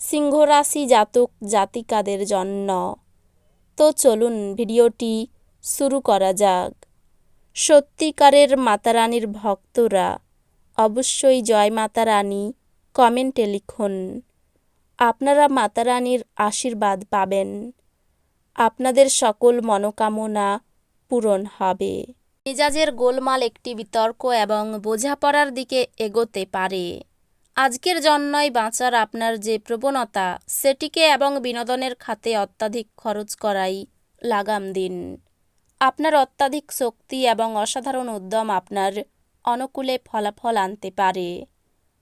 সিংহ রাশি জাতক জাতিকাদের জন্য। তো চলুন ভিডিওটি শুরু করা যাক। সত্যিকারের মাতারানীর ভক্তরা অবশ্যই জয় মাতারানী কমেন্টে লিখুন। আপনারা মাতারানীর আশীর্বাদ পাবেন। আপনাদের সকল মনোকামনা পূরণ হবে। মেজাজের গোলমাল একটি বিতর্ক এবং বোঝাপড়ার দিকে এগোতে পারে। আজকের জন্যই বাঁচার আপনার যে প্রবণতা, সেটিকে এবং বিনোদনের খাতে অত্যাধিক খরচ করাই লাগাম দিন। আপনার অত্যাধিক শক্তি এবং অসাধারণ উদ্যম আপনার অনুকূলে ফলাফল আনতে পারে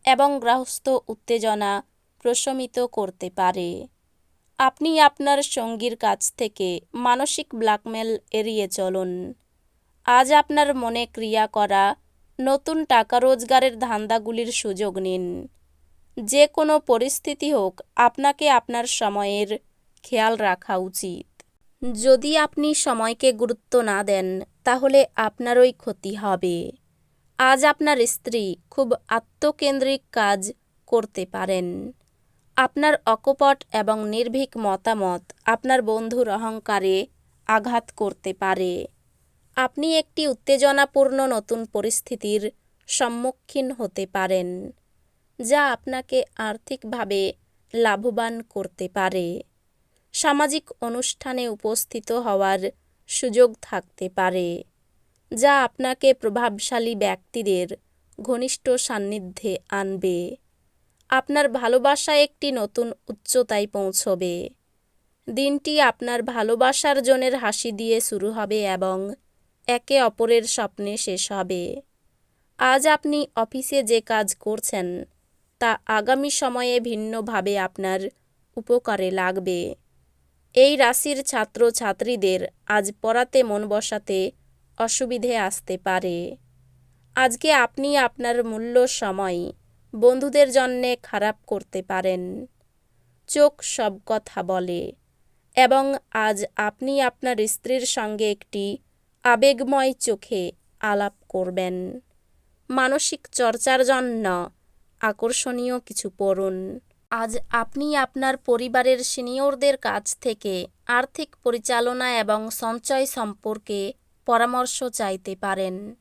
এবং গৃহস্থ উত্তেজনা প্রশমিত করতে পারে। আপনি আপনার সঙ্গীর কাছ থেকে মানসিক ব্ল্যাকমেল এড়িয়ে চলুন। আজ আপনার মনে ক্রিয়া করা নতুন টাকা রোজগারের ধান্দাগুলির সুযোগ নিন। যে কোনো পরিস্থিতি হোক, আপনাকে আপনার সময়ের খেয়াল রাখা উচিত। যদি আপনি সময়কে গুরুত্ব না দেন, তাহলে আপনারই ক্ষতি হবে। আজ আপনার স্ত্রী খুব আত্মকেন্দ্রিক কাজ করতে পারেন। আপনার অকপট এবং নির্ভীক মতামত আপনার বন্ধুর অহংকারে আঘাত করতে পারে। আপনি একটি উত্তেজনাপূর্ণ নতুন পরিস্থিতির সম্মুখীন হতে পারেন, যা আপনাকে আর্থিকভাবে লাভবান করতে পারে। সামাজিক অনুষ্ঠানে উপস্থিত হওয়ার সুযোগ থাকতে পারে, যা আপনাকে প্রভাবশালী ব্যক্তিদের ঘনিষ্ঠ সান্নিধ্যে আনবে। আপনার ভালোবাসা একটি নতুন উচ্চতায় পৌঁছবে। দিনটি আপনার ভালোবাসার জনের হাসি দিয়ে শুরু হবে এবং একে অপরের স্বপ্নে শেষ হবে। আজ আপনি অফিসে যে কাজ করছেন, তা আগামী সময়ে ভিন্নভাবে আপনার উপকারে লাগবে। এই রাশির ছাত্র ছাত্রীদের আজ পড়াতে মন বসাতে অসুবিধে আসতে পারে। আজকে আপনি আপনার মূল্য সময় বন্ধুদের জন্যে খারাপ করতে পারেন। চোখ সব কথা বলে এবং আজ আপনি আপনার স্ত্রীর সঙ্গে একটি আবেগময় চোখে আলাপ করবেন। মানসিক চর্চার জন্য আকর্ষণীয় কিছু পড়ুন। আজ আপনি আপনার পরিবারের সিনিয়রদের কাছ থেকে আর্থিক পরিচালনা এবং সঞ্চয় সম্পর্কে পরামর্শ চাইতে পারেন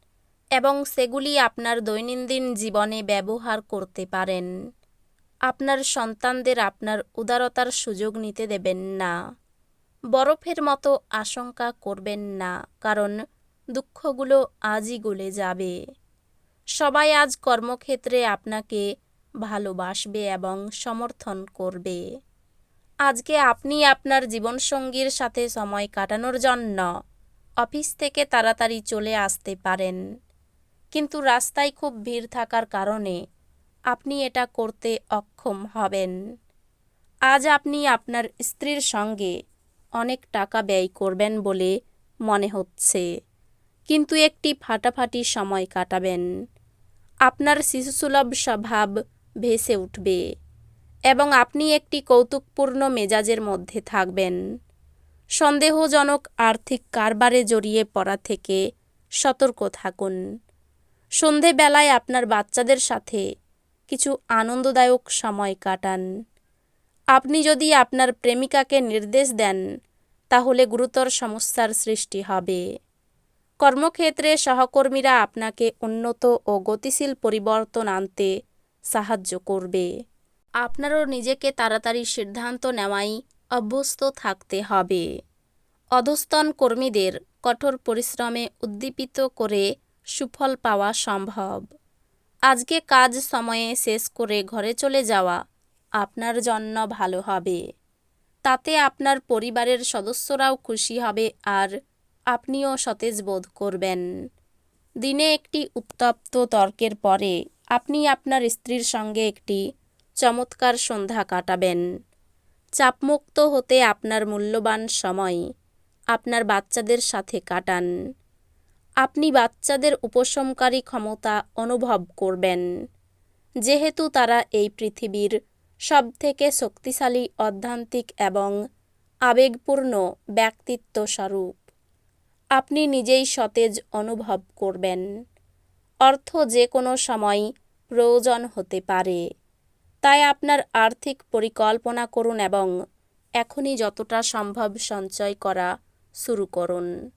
এবং সেগুলি আপনার দৈনন্দিন জীবনে ব্যবহার করতে পারেন। আপনার সন্তানদের আপনার উদারতার সুযোগ নিতে দেবেন না। বরফের মতো আশঙ্কা করবেন না, কারণ দুঃখগুলো আজই গলে যাবে। সবাই আজ কর্মক্ষেত্রে আপনাকে ভালোবাসবে এবং সমর্থন করবে। আজকে আপনি আপনার জীবনসঙ্গীর সাথে সময় কাটানোর জন্য অফিস থেকে তাড়াতাড়ি চলে আসতে পারেন। কিন্তু রাস্তায় খুব ভিড় থাকার কারণে আপনি এটা করতে অক্ষম হবেন। আজ আপনি আপনার স্ত্রীর সঙ্গে অনেক টাকা ব্যয় করবেন বলে মনে হচ্ছে। কিন্তু একটি ফাটাফাটি সময় কাটাবেন। আপনার শিশুসুলভ স্বভাব ভেসে উঠবে এবং আপনি একটি কৌতুকপূর্ণ মেজাজের মধ্যে থাকবেন। সন্দেহজনক আর্থিক কারবারে জড়িয়ে পড়া থেকে সতর্ক থাকুন। সন্ধেবেলায় আপনার বাচ্চাদের সাথে কিছু আনন্দদায়ক সময় কাটান। আপনি যদি আপনার প্রেমিকাকে নির্দেশ দেন, তাহলে গুরুতর সমস্যার সৃষ্টি হবে। কর্মক্ষেত্রে সহকর্মীরা আপনাকে উন্নত ও গতিশীল পরিবর্তন আনতে সাহায্য করবে। আপনারও নিজেকে তাড়াতাড়ি সিদ্ধান্ত নেওয়াই অভ্যস্ত থাকতে হবে। অধস্তন কর্মীদের কঠোর পরিশ্রমে উদ্দীপিত করে সুফল পাওয়া সম্ভব। আজকে কাজ সময়ে শেষ করে ঘরে চলে যাওয়া আপনার জন্য ভালো হবে। তাতে আপনার পরিবারের সদস্যরাও খুশি হবে আর আপনিও সতেজ বোধ করবেন। দিনে একটি উত্তপ্ত তর্কের পরে আপনি আপনার স্ত্রীর সঙ্গে একটি চমৎকার সন্ধ্যা কাটাবেন। চাপমুক্ত হতে আপনার মূল্যবান সময় আপনার বাচ্চাদের সাথে কাটান। আপনি বাচ্চাদের উপশমকারী ক্ষমতা অনুভব করবেন। যেহেতু তারা এই পৃথিবীর সবথেকে শক্তিশালী, অধ্যান্তিক এবং আবেগপূর্ণ ব্যক্তিত্ব স্বরূপ। আপনি নিজেই সতেজ অনুভব করবেন। অর্থ যে কোনো সময় প্রয়োজন হতে পারে। তাই আপনার আর্থিক পরিকল্পনা করুন এবং এখনই যতটা সম্ভব সঞ্চয় করা শুরু করুন।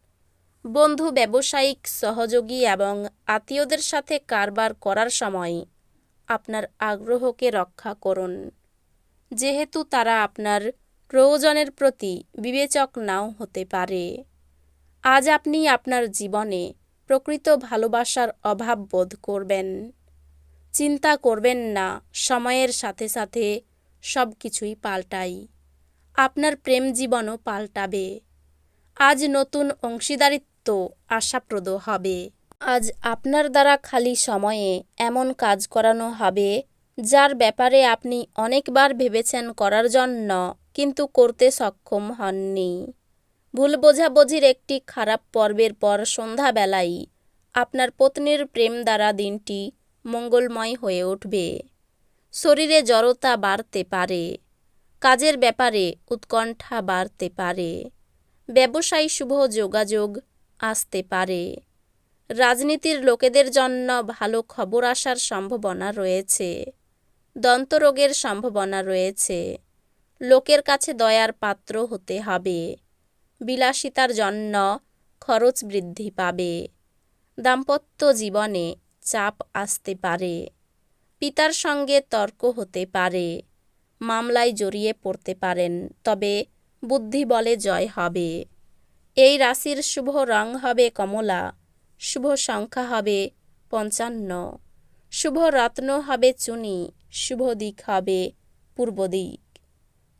বন্ধু, ব্যবসায়িক, সহযোগী এবং আত্মীয়দের সাথে কারবার করার সময় আপনার আগ্রহকে রক্ষা করুন। যেহেতু তারা আপনার প্রয়োজনের প্রতি বিবেচক নাও হতে পারে। আজ আপনি আপনার জীবনে প্রকৃত ভালোবাসার অভাব বোধ করবেন। চিন্তা করবেন না, সময়ের সাথে সাথে সব কিছুই পাল্টাই। আপনার প্রেম জীবনও পাল্টাবে। আজ নতুন অংশীদারিত্ব আশাপ্রদ হবে। আজ আপনার দ্বারা খালি সময়ে এমন কাজ করানো হবে, যার ব্যাপারে আপনি অনেকবার ভেবেছেন করার জন্য, কিন্তু করতে সক্ষম হননি। ভুল বোঝাবুঝির একটি খারাপ পর্বের পর সন্ধ্যাবেলায় আপনার পত্নীর প্রেম দ্বারা দিনটি মঙ্গলময় হয়ে উঠবে। শরীরে জড়তা বাড়তে পারে, কাজের ব্যাপারে উৎকণ্ঠা বাড়তে পারে, ব্যবসায়ী শুভ যোগাযোগ আসতে পারে। রাজনীতির লোকেদের জন্য ভালো খবর আসার সম্ভাবনা রয়েছে। দন্তরোগের সম্ভাবনা রয়েছে। লোকের কাছে দয়ার পাত্র হতে হবে। বিলাসিতার জন্য খরচ বৃদ্ধি পাবে। দাম্পত্য জীবনে চাপ আসতে পারে। পিতার সঙ্গে তর্ক হতে পারে। মামলায় জড়িয়ে পড়তে পারেন, তবে বুদ্ধি বলে জয় হবে। এই রাশির শুভ রং হবে কমলা। শুভ সংখ্যা হবে পঞ্চান্ন। শুভ রত্ন হবে চুনি, শুভ দিক হবে পূর্ব দিক।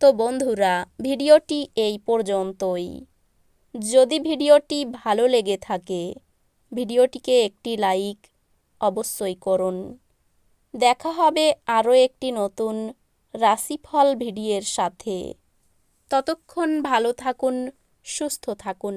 তো বন্ধুরা, ভিডিওটি এই পর্যন্তই। যদি ভিডিওটি ভালো লেগে থাকে, ভিডিওটিকে একটি লাইক অবশ্যই করুন। দেখা হবে আরও একটি নতুন রাশিফল ভিডিওর সাথে। ততক্ষণ ভালো থাকুন, সুস্থ থাকুন।